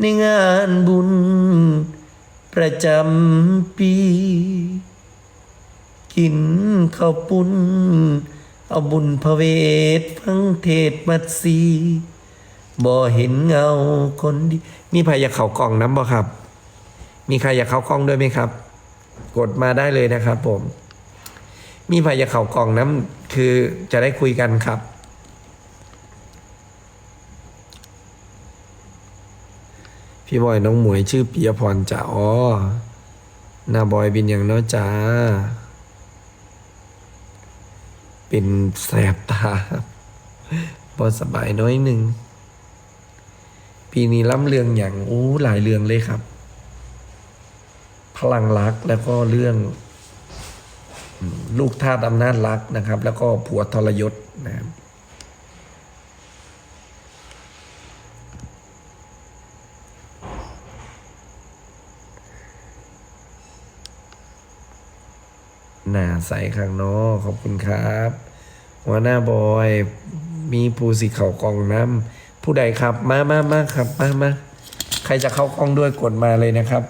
ในงานบุญ ประจำปี กินข้าวปุ้น เอาบุญพระเวทฟังเทศมัดซีบ่เห็นเงาคนดีมีใครอยากเขากล่องน้ำบ่ครับ มีใครอยากเขากล่องด้วยไหมครับ กดมาได้เลยนะครับผม มีใครอยากเขากล่องน้ำคือจะได้คุยกันครับ พี่บอยน้องหมวยชื่อปิยพรจ้าอ๋อหน้าบอยบินอย่างน้อจ้าเป็นแสบตาบอสบายน้อยหนึ่ง ปีนี้ล่ำเรืองอย่างอู้หลายเรื่องเลยครับ พลังรักแล้วก็เรื่อง ลูกทาสอำนาจรักนะครับ แล้วก็ผัวทรยศนะครับ หน้าใสข้างนอกขอบคุณครับ หัวหน้าบอย มีผู้สิเข่ากองน้ำผู้ใดครับมามามาครับมามาใครจะเข้ากล้องด้วยกดมาเลยนะครับ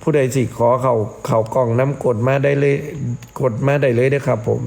ผู้ใดสิขอเขาเขากล่องน้ำกดมาได้เลย กดมาได้เลยนะครับผม